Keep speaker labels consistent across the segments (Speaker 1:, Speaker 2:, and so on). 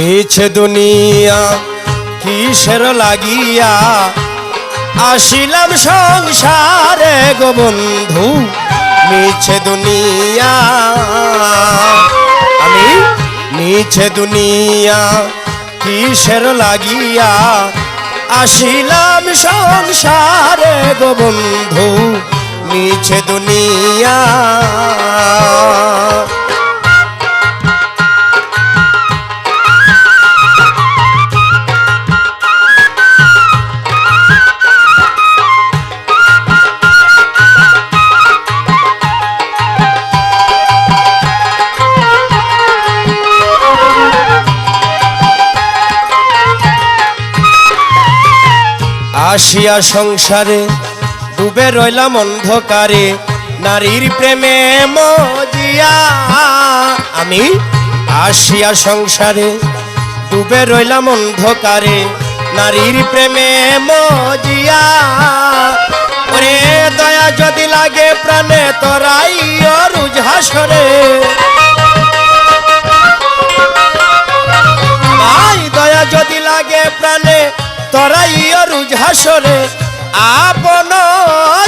Speaker 1: মিছে দুনিয়া, কিসের লাগিয়া? আসিলাম সংসারে গো বন্ধু, মিছে দুনিয়া। আমি মিছে দুনিয়া, কিসের লাগিয়া? আসিলাম সংসারে গো বন্ধু, মিছে দুনিয়া। আসিয়া সংসারে, ডুবে রইলাম অন্ধকারে। নারীর প্রেমে মজিয়া। আমি আসিয়া সংসারে, ডুবে রইলাম অন্ধকারে। নারীর প্রেমে মজিয়া। ওরে দয়া যদি লাগে প্রাণে তোরাই অরুজ হাসরে। দয়া যদি লাগে প্রাণে তরাই রুজ হাসরে, আপন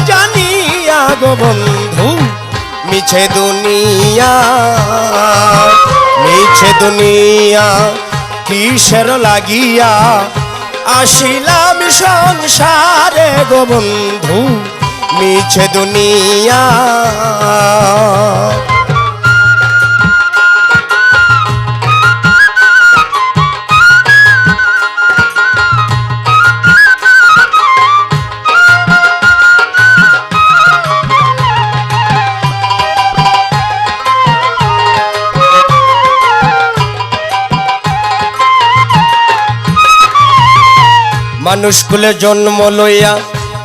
Speaker 1: জানিয়া গো বন্ধু, মিছে দুনিয়া মিছে দুনিয়া লাগিয়া আসিলাম সংসারে গো বন্ধু, মিছে দুনিয়া মানুষ কুলে জন্ম লইয়া,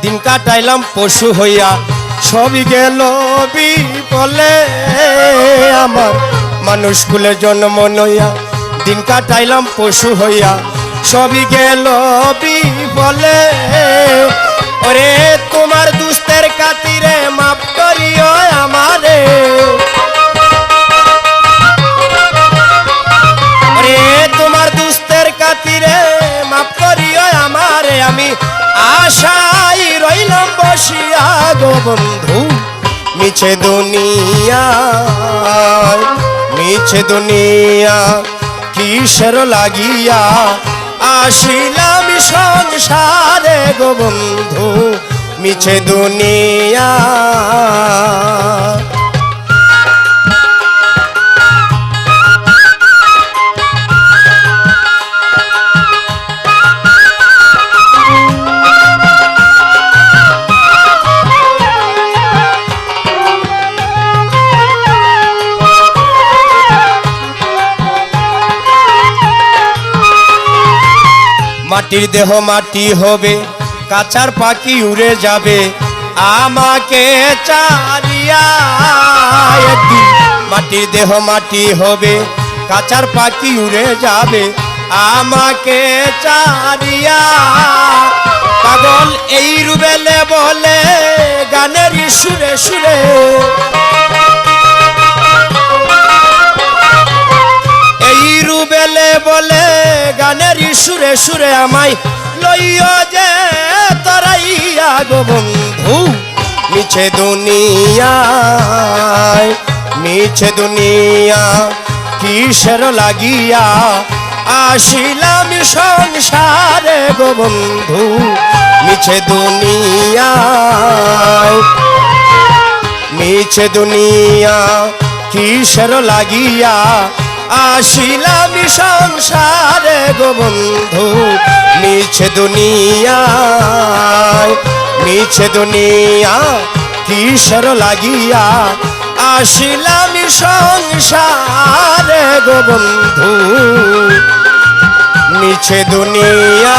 Speaker 1: দিন কাটাইলাম পশু হইয়া। সবই গেল বলে আমার। মানুষ কুলে জন্ম লইয়া, দিন কাটাইলাম পশু হইয়া। সবই গেল বলে ওরে তোমার দুস্তের কাতিরে মাপ করিও আমারে। আশাই রইলাম বসিয়া গো বন্ধু। মিছে দুনিয়া মিছে দুনিয়া, কিসের লাগিয়া আসিলাম সংসারে গো বন্ধু। মিছে দুনিয়া মাটির দেহ মাটি হবে কাচার পাখি উড়ে যাবে। আমাকে চারিয়া মাটির দেহ মাটি হবে কাচার পাখি উড়ে যাবে। আমাকে চারিয়া পাগল এই রুবেলে বলে, গানের সুরে সুরে। সুরে সুরে আমায় লইয় যে তরাইয়া গো বন্ধু। মিছে দুনিয়ায়, মিছে দুনিয়া, কিসের লাগিয়া আসিলাম সংসারে গো বন্ধু? মিছে দুনিয়ায়, মিছে দুনিয়া, কিসের লাগিয়া আসিলাম সংসারে গো বন্ধু, মিছে দুনিয়া মিছে দুনিয়া, কিসের লাগিয়া? আসিলাম সংসারে গো বন্ধু, মিছে দুনিয়া